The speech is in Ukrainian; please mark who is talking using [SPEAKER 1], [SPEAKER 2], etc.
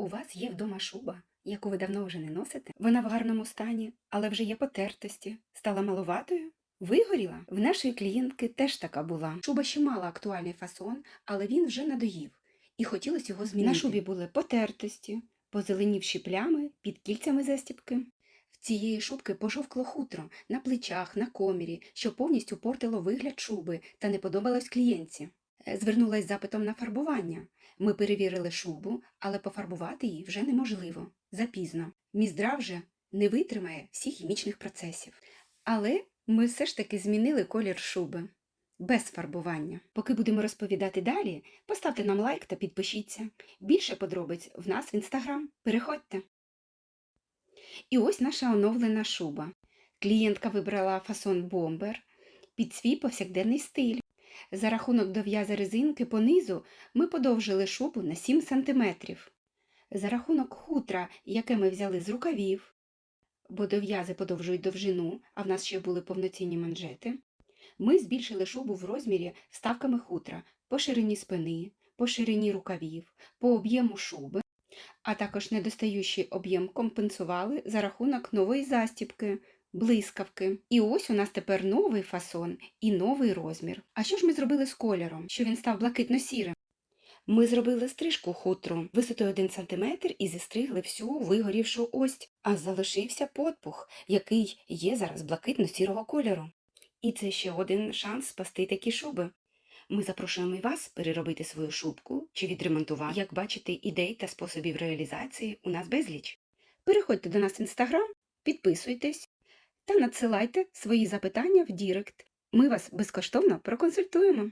[SPEAKER 1] У вас є вдома шуба, яку ви давно вже не носите. Вона в гарному стані, але вже є потертості, стала маловатою. Вигоріла? В нашої клієнтки теж така була. Шуба ще мала актуальний фасон, але він вже надоїв, і хотілося його змінити. На шубі були потертості, позеленівші плями під кільцями застібки. В цієї шубки пожовкло хутро на плечах, на комірі, що повністю портило вигляд шуби та не подобалось клієнтці. Е, Звернулась з запитом на фарбування. Ми перевірили шубу, але пофарбувати її вже неможливо. Запізно. Міздра вже не витримає всіх хімічних процесів. Але ми все ж таки змінили колір шуби. Без фарбування. Поки будемо розповідати далі, поставте нам лайк та підпишіться. Більше подробиць в нас в інстаграм. Переходьте. І ось наша оновлена шуба. Клієнтка вибрала фасон бомбер під свій повсякденний стиль. За рахунок дов'яза резинки понизу ми подовжили шубу на 7 см. За рахунок хутра, яке ми взяли з рукавів, бо дов'язи подовжують довжину, а в нас ще були повноцінні манжети, ми збільшили шубу в розмірі вставками хутра по ширині спини, по ширині рукавів, по об'єму шуби, а також недостаючий об'єм компенсували за рахунок нової застібки, блискавки. І ось у нас тепер новий фасон і новий розмір. А що ж ми зробили з кольором, що він став блакитно-сірим? Ми зробили стрижку хутру висотою 1 см і зістригли всю вигорівшу ось, а залишився подпух, який є зараз блакитно-сірого кольору. І це ще один шанс спасти такі шуби. Ми запрошуємо і вас переробити свою шубку чи відремонтувати. Як бачите, ідей та способів реалізації у нас безліч. Переходьте до нас в інстаграм, підписуйтесь та надсилайте свої запитання в Дірект. Ми вас безкоштовно проконсультуємо.